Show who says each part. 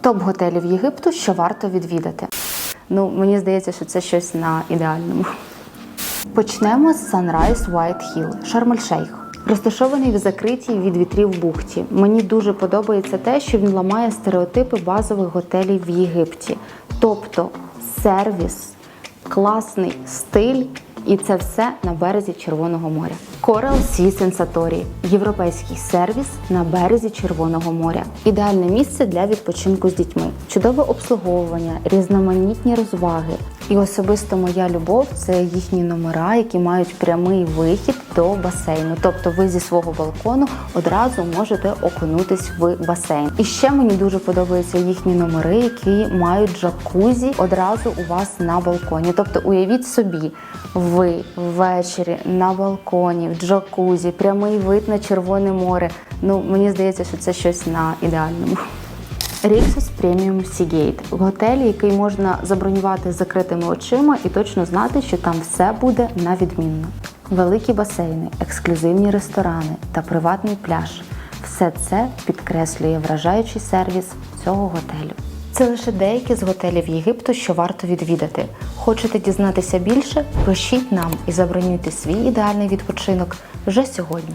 Speaker 1: Топ готелів Єгипту, що варто відвідати. Ну, мені здається, що це щось на ідеальному. Почнемо з Sunrise White Hill, Шарм-ель-Шейх. Розташований в закритій від вітрів бухті. Мені дуже подобається те, що він ламає стереотипи базових готелів в Єгипті. Тобто сервіс, класний стиль, і це все на березі Червоного моря. Coral Sea Sensatori – європейський сервіс на березі Червоного моря. Ідеальне місце для відпочинку з дітьми, чудове обслуговування, різноманітні розваги. І особисто моя любов це їхні номера, які мають прямий вихід до басейну. Тобто ви зі свого балкону одразу можете окунутись в басейн. І ще мені дуже подобаються їхні номери, які мають джакузі одразу у вас на балконі. Тобто, уявіть собі, ви ввечері на балконі, джакузі, прямий вид на Червоне море. Ну мені здається, що це щось на ідеальному. Rixos Premium Seagate – готель, який можна забронювати з закритими очима і точно знати, що там все буде на відмінно. Великі басейни, ексклюзивні ресторани та приватний пляж все це підкреслює вражаючий сервіс цього готелю. Це лише деякі з готелів Єгипту, що варто відвідати. Хочете дізнатися більше? Пишіть нам і забронюйте свій ідеальний відпочинок вже сьогодні.